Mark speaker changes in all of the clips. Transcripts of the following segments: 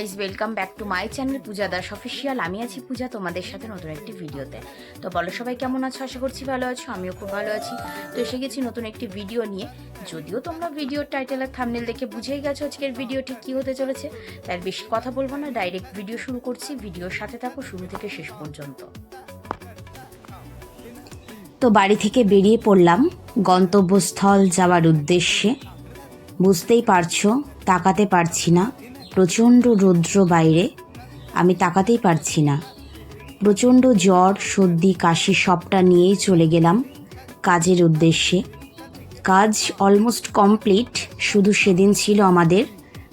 Speaker 1: Guys welcome back to my channel Puja Das official আমি আছি পূজা, তোমাদের সাথে নতুন একটি ভিডিওতে। তো বলো সবাই কেমন আছো? আশা করছি ভালো আছো, আমিও খুব ভালো আছি। তো এসে গেছি নতুন একটি ভিডিও নিয়ে। যদিও তোমরা ভিডিওর টাইটেল আর থামনেল দেখে বুঝেই গেছো আজকের ভিডিওটি কী হতে চলেছে, তার বেশি কথা বলব না ডাইরেক্ট ভিডিও শুরু করছি ভিডিওর সাথে থাকো শুরু থেকে শেষ পর্যন্ত। তো বাড়ি থেকে বেরিয়ে পড়লাম, গন্তব্যস্থল যাওয়ার উদ্দেশ্যে। বুঝতেই পারছ, তাকাতে পারছি না। প্রচণ্ড রৌদ্র বাইরে, আমি তাকাতেই পারছি না। প্রচণ্ড জ্বর, সর্দি, কাশি সবটা নিয়েই চলে গেলাম কাজের উদ্দেশ্যে। কাজ অলমোস্ট কমপ্লিট শুধু সেদিন ছিল আমাদের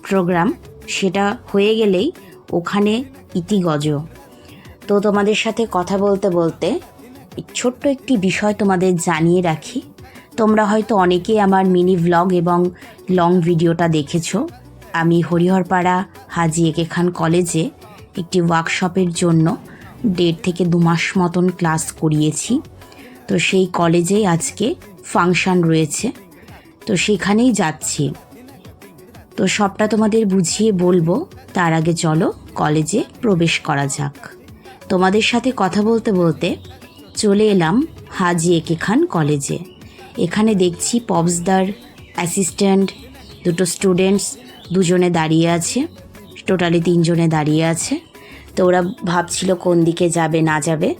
Speaker 1: প্রোগ্রাম সেটা হয়ে গেলেই ওখানে ইতিগজ তো তোমাদের সাথে কথা বলতে বলতে ছোট্ট একটি বিষয় তোমাদের জানিয়ে রাখি। তোমরা হয়তো অনেকেই আমার মিনি ভ্লগ এবং লং ভিডিওটা দেখেছ। আমি হরিহরপাড়া হাজি একে খান কলেজে একটি ওয়ার্কশপের জন্য দেড় থেকে দু মাস মতন ক্লাস করিয়েছি। তো সেই কলেজেই আজকে ফাংশন রয়েছে। তো সেখানেই যাচ্ছি। তো সবটা তোমাদের বুঝিয়ে বলব, তার আগে চলো কলেজে প্রবেশ করা যাক। তোমাদের সাথে কথা বলতে বলতে চলে এলাম হাজি একে খান কলেজে। এখানে দেখছি পপসদার অ্যাসিস্ট্যান্ট দুটো স্টুডেন্টস দুজনে দাঁড়িয়ে আছে টোটালি তিনজনে দাঁড়িয়ে আছে। তো ওরা ভাবছিল কোন দিকে যাবে, না যাবে।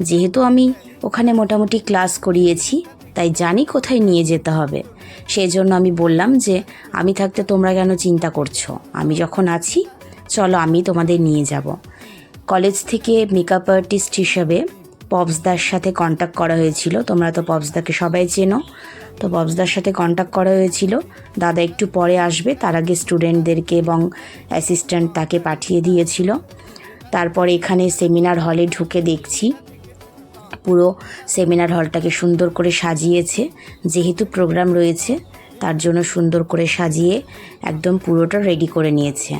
Speaker 1: যেহেতু আমি ওখানে মোটামুটি ক্লাস করিয়েছি, তাই জানি কোথায় নিয়ে যেতে হবে। সেই জন্য আমি বললাম যে, আমি থাকতে তোমরা কেন চিন্তা করছ? আমি যখন আছি, চলো আমি তোমাদের নিয়ে যাব। কলেজ থেকে মেকআপ আর্টিস্ট হিসাবে পপসদার সাথে কন্ট্যাক্ট করা হয়েছিল। তোমরা তো পপসদাকে সবাই চেনো। তো পপসদার সাথে কন্ট্যাক্ট করা হয়েছিল। দাদা একটু পরে আসবে, তার আগে স্টুডেন্টদেরকে এবং অ্যাসিস্ট্যান্ট তাকে পাঠিয়ে দিয়েছিল। তারপর এখানে সেমিনার হলে ঢুকে দেখছি। পুরো সেমিনার হলটাকে সুন্দর করে সাজিয়েছে। যেহেতু প্রোগ্রাম রয়েছে, তার জন্য সুন্দর করে সাজিয়ে একদম পুরোটা রেডি করে নিয়েছে।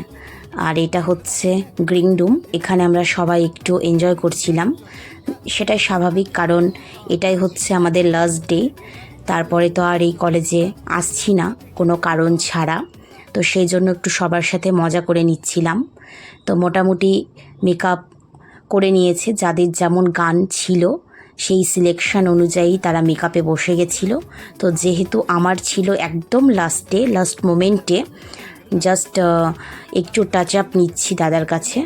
Speaker 1: আর এটা হচ্ছে গ্রিন রুম এখানে আমরা সবাই একটু এনজয় করছিলাম। সেটাই স্বাভাবিক, কারণ এটাই হচ্ছে আমাদের লাস্ট ডে তারপরে তো আর এই কলেজে আসছি না, কোনো কারণ ছাড়া। তো সেই জন্য একটু সবার সাথে মজা করে নিচ্ছিলাম। তো মোটামুটি মেকআপ করে নিয়েছে, যাদের যেমন গান ছিল, সেই সিলেকশন অনুযায়ী তারা মেকআপে বসে গেছিল। তো যেহেতু আমার ছিল একদম লাস্টে লাস্ট মোমেন্টে জাস্ট একটু টাচ আপ নিচ্ছি দাদার কাছে।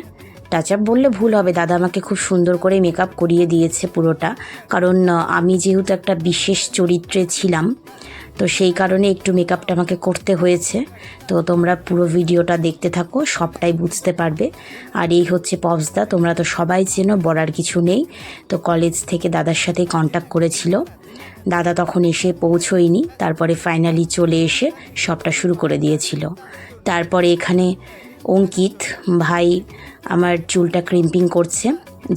Speaker 1: টাচ আপ বললে ভুল হবে। দাদা আমাকে খুব সুন্দর করে মেকআপ করিয়ে দিয়েছে পুরোটা। কারণ আমি যেহেতু একটা বিশেষ চরিত্রে ছিলাম, তো সেই কারণে একটু মেকআপটা আমাকে করতে হয়েছে। তো তোমরা পুরো ভিডিওটা দেখতে থাকো, সবটাই বুঝতে পারবে। আর এই হচ্ছে পপসদা তোমরা তো সবাই চেনো, বলার কিছু নেই। তো কলেজ থেকে দাদার সাথে কন্ট্যাক্ট করেছিল। দাদা তখন এসে পৌঁছোয়নি, তারপরে ফাইনালি চলে এসে সবটা শুরু করে দিয়েছিল। তারপরে এখানে অঙ্কিত ভাই আমার চুলটা ক্রিম্পিং করছে,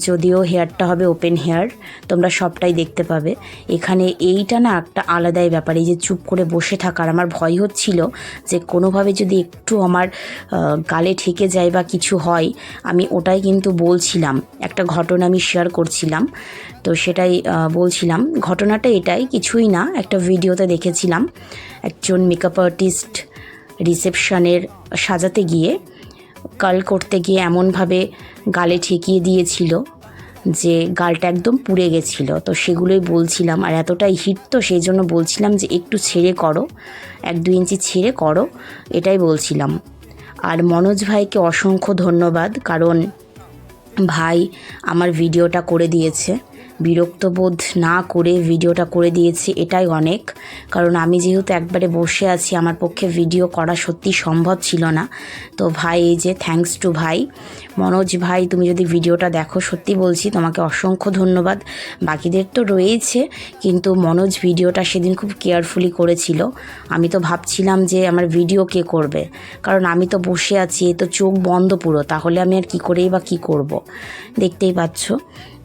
Speaker 1: যদিও হেয়ারটা হবে ওপেন হেয়ার তোমরা সবটাই দেখতে পাবে। এখানে এইটা না একটা আলাদাই ব্যাপার, এই যে চুপ করে বসে থাকার। আমার ভয় হচ্ছিল যে কোনোভাবে যদি একটু আমার গালে ঠেকে যায় বা কিছু হয়, আমি ওটাই কিন্তু বলছিলাম। একটা ঘটনা আমি শেয়ার করছিলাম, তো সেটাই বলছিলাম। ঘটনাটা এটাই, কিছুই না, একটা ভিডিওতে দেখেছিলাম। একজন মেকআপ আর্টিস্ট রিসেপশনের সাজাতে গিয়ে কাল করতে গিয়ে এমনভাবে গালে ঠেকিয়ে দিয়েছিল যে গালটা একদম পুড়ে গেছিল। তো সেগুলোই বলছিলাম। আর এতটাই হিট তো সেই জন্য বলছিলাম যে একটু ছেড়ে করো, এক দু ইঞ্চি ছেড়ে করো, এটাই বলছিলাম। আর মনোজ ভাইকে অসংখ্য ধন্যবাদ, কারণ ভাই আমার ভিডিওটা করে দিয়েছে। বিরক্ত বোধ না করে ভিডিওটা করে দিয়েছে, এটাই অনেক। কারণ আমি যেহেতু একবারে বসে আছি, আমার পক্ষে ভিডিও করা সত্যি সম্ভব ছিল না। তো ভাই, এই যে থ্যাঙ্কস টু ভাই। মনোজ ভাই, তুমি যদি ভিডিওটা দেখো, সত্যি বলছি, তোমাকে অসংখ্য ধন্যবাদ। বাকিদের তো রয়েছে কিন্তু মনোজ ভিডিওটা সেদিন খুব কেয়ারফুলি করেছিল। আমি তো ভাবছিলাম যে আমার ভিডিও কে করবে। কারণ আমি তো বসে আছি, এ তো চোখ বন্ধ পুরো, তাহলে আমি আর কি করেই বা কি করব? দেখতেই পাচ্ছ।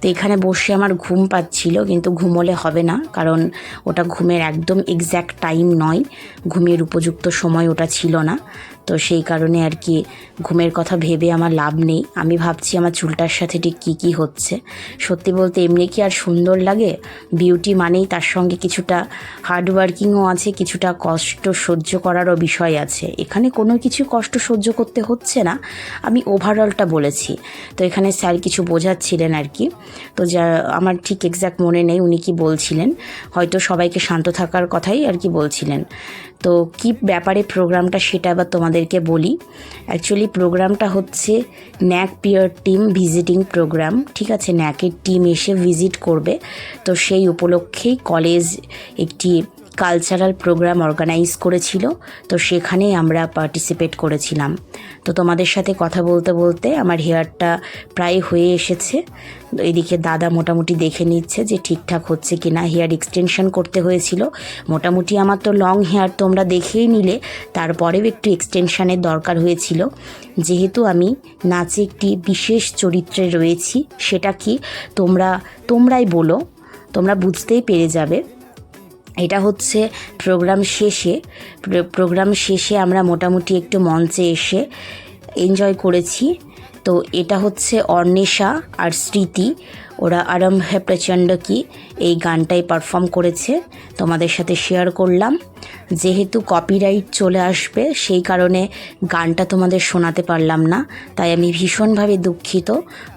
Speaker 1: তো এখানে বসে আমার ঘুম পাচ্ছিল, কিন্তু ঘুমোলে হবে না, কারণ ওটা ঘুমের একদম এক্স্যাক্ট টাইম নয়। ঘুমের উপযুক্ত সময় ওটা ছিল না। তো সেই কারণে আর কি ঘুমের কথা ভেবে আমার লাভ নেই। আমি ভাবছি আমার চুলটার সাথে ঠিক কী কী হচ্ছে। সত্যি বলতে এমনি কি আর সুন্দর লাগে? বিউটি মানেই তার সঙ্গে কিছুটা হার্ডওয়ার্কিংও আছে, কিছুটা কষ্ট সহ্য করারও বিষয় আছে। এখানে কোনো কিছু কষ্ট সহ্য করতে হচ্ছে না, আমি ওভারঅলটা বলেছি। তো এখানে স্যার কিছু বোঝাচ্ছিলেন আর কি। তো যা, আমার ঠিক এক্স্যাক্ট মনে নেই উনি কি বলছিলেন। হয়তো সবাইকে শান্ত থাকার কথাই আর কি বলছিলেন। তো কি ব্যাপারে প্রোগ্রামটা সেটা আবার তোমাদেরকে বলি। অ্যাকচুয়ালি প্রোগ্রামটা হচ্ছে NAAC peer team visiting programme, ঠিক আছে? ন্যাকের টিম এসে ভিজিট করবে। তো সেই উপলক্ষেই কলেজ একটি কালচারাল প্রোগ্রাম অর্গানাইজ করেছিল, তো সেখানেই আমরা পার্টিসিপেট করেছিলাম। তো তোমাদের সাথে কথা বলতে বলতে আমার হেয়ারটা প্রায় হয়ে এসেছে। এদিকে দাদা মোটামুটি দেখে নিচ্ছে যে ঠিকঠাক হচ্ছে কি না হেয়ার এক্সটেনশন করতে হয়েছিল। মোটামুটি আমার তো লং হেয়ার তোমরা দেখেই নিলে, তারপরেও একটু এক্সটেনশনের দরকার হয়েছিল। যেহেতু আমি নাচে একটি বিশেষ চরিত্রে রয়েছি, সেটা কি তোমরা, তোমরাই বলো, তোমরা বুঝতেই পেরে যাবে। এটা হচ্ছে প্রোগ্রাম শেষে প্রোগ্রাম শেষে আমরা মোটামুটি একটু মঞ্চে এসে এনজয় করেছি। তো এটা হচ্ছে অর্ণেশা আর স্মৃতি, ওরা আরম্ভ প্রচণ্ড কি এই গানটাই পারফর্ম করেছে। তোমাদের সাথে শেয়ার করলাম। যেহেতু কপিরাইট চলে আসবে, সেই কারণে গানটা তোমাদের শোনাতে পারলাম না। তাই আমি ভীষণভাবে দুঃখিত।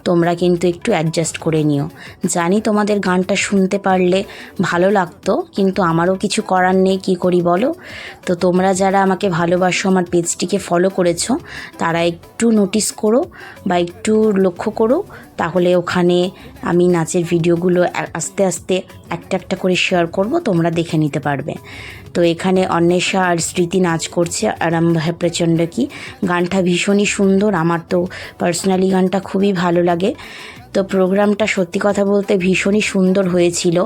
Speaker 1: তোমরা কিন্তু একটু অ্যাডজাস্ট করে নিও। জানি তোমাদের গানটা শুনতে পারলে ভালো লাগতো, কিন্তু আমারও কিছু করার নেই, কী করি বলো? তো তোমরা যারা আমাকে ভালোবাসো, আমার পেজটিকে ফলো করেছ, তারা একটু নোটিস করো বা একটু লক্ষ্য করো। তাহলে ওখানে আমি নাচের ভিডিওগুলো আস্তে আস্তে আস্তে একটা একটা করে শেয়ার করব, তোমরা দেখে নিতে পারবে। তো এখানে অন্বেষা আর স্মৃতি নাচ করছে আরম্ভ হ্যাঁ প্রচণ্ড কি। গানটা ভীষণই সুন্দর, আমার তো পার্সোনালি গানটা খুবই ভালো লাগে। তো প্রোগ্রামটা সত্যি কথা বলতে ভীষণই সুন্দর হয়েছিল।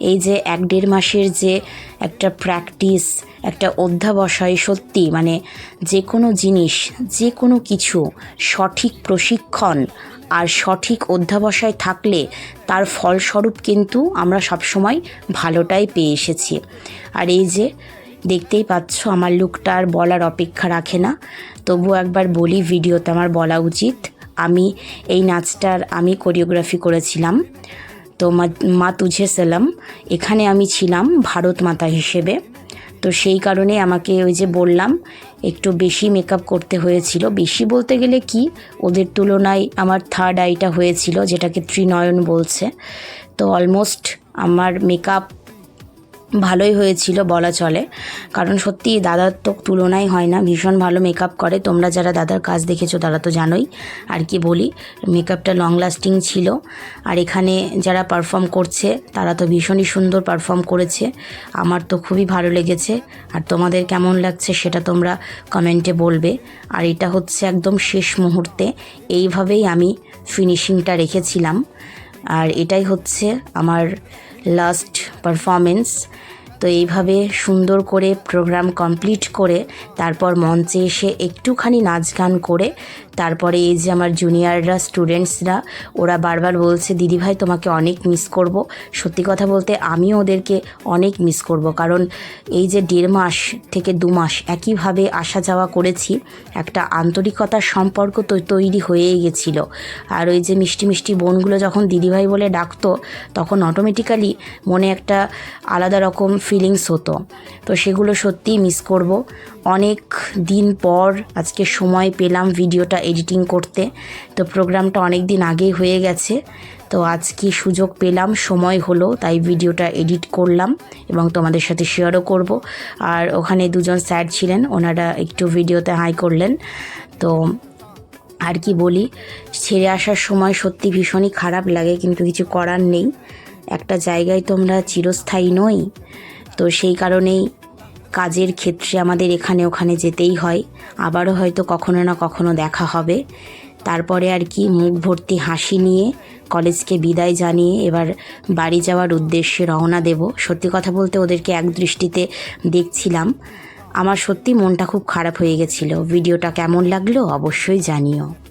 Speaker 1: এই যে এক দেড় মাসের যে একটা প্র্যাকটিস একটা অধ্যাবসায়, সত্যি মানে যে কোনো জিনিস, যে কোনো কিছু সঠিক প্রশিক্ষণ আর সঠিক অধ্যাবসায় থাকলে তার ফলস্বরূপ কিন্তু আমরা সবসময় ভালোটাই পেয়ে এসেছি। আর এই যে, দেখতেই পাচ্ছ আমার লুকটা আর বলার অপেক্ষা রাখে না। তবু একবার বলি, ভিডিওতে আমার বলা উচিত, আমি এই নাচটার আমি কোরিওগ্রাফি করেছিলাম। তো মা- মা তুঝে সেলাম, এখানে আমি ছিলাম ভারত মাতা হিসেবে। তো সেই কারণে আমাকে ওই যে বললাম, একটু বেশি মেকআপ করতে হয়েছিল। বেশি বলতে গেলে কি, ওদের তুলনায় আমার থার্ড আইটা হয়েছিল, যেটাকে ত্রিনয়ন বলছে। তো অলমোস্ট আমার মেকআপ ভালোই হয়েছিল বলা চলে। কারণ সত্যি দাদার তো তুলনাই হয় না। ভীষণ ভালো মেকআপ করে। তোমরা যারা দাদার কাজ দেখেছ, তারা তো জানোই। আর কি বলি মেকআপটা লং লাস্টিং ছিল। আর এখানে যারা পারফর্ম করছে, তারা তো ভীষণই সুন্দর পারফর্ম করেছে। আমার তো খুবই ভালো লেগেছে। আর তোমাদের কেমন লাগছে, সেটা তোমরা কমেন্টে বলবে। আর এটা হচ্ছে একদম শেষ মুহূর্তে। এইভাবেই আমি ফিনিশিংটা রেখেছিলাম। আর এটাই হচ্ছে আমার লাস্ট পারফরমেন্স তো এইভাবে সুন্দর করে প্রোগ্রাম কমপ্লিট করে তারপর মঞ্চে এসে একটুখানি নাচ গান করে তারপরে এই যে আমার জুনিয়ররা স্টুডেন্টসরা ওরা বারবার বলছে দিদিভাই তোমাকে অনেক মিস করব। সত্যি কথা বলতে আমিও ওদেরকে অনেক মিস করব। কারণ এই যে দেড় মাস থেকে দু মাস একইভাবে আসা যাওয়া করেছি, একটা আন্তরিকতার সম্পর্ক তো তৈরি হয়েই গেছিল। আর ওই যে মিষ্টি মিষ্টি বোনগুলো যখন দিদিভাই বলে ডাকতো, তখন অটোমেটিক্যালি মনে একটা আলাদা রকম ফিলিংস হতো। তো সেগুলো সত্যিই মিস করব। অনেক দিন পর আজকে সময় পেলাম ভিডিওটা এডিটিং করতে। তো প্রোগ্রামটা অনেক দিন আগেই হয়ে গেছে। তো আজকে সুযোগ পেলাম, সময় হলো, তাই ভিডিওটা এডিট করলাম এবং তোমাদের সাথে শেয়ারও করব। আর ওখানে দুজন স্যার ছিলেন, ওনারা একটু ভিডিওতে হাই করলেন। তো আর কি বলি, ছেড়ে আসার সময় সত্যি ভীষণই খারাপ লাগে, কিন্তু কিছু করার নেই। একটা জায়গায় তোমরা চিরস্থায়ী নই। তো সেই কারণেই কাজের ক্ষেত্রে আমাদের এখানে ওখানে যেতেই হয়। আবারও হয়তো কখনো না কখনো দেখা হবে। তারপরে আর কি মুখ ভর্তি হাসি নিয়ে কলেজকে বিদায় জানিয়ে এবার বাড়ি যাওয়ার উদ্দেশ্যে রওনা দেব। সত্যি কথা বলতে ওদেরকে এক দৃষ্টিতে দেখছিলাম। আমার সত্যি মনটা খুব খারাপ হয়ে গেছিল। ভিডিওটা কেমন লাগল অবশ্যই জানিও।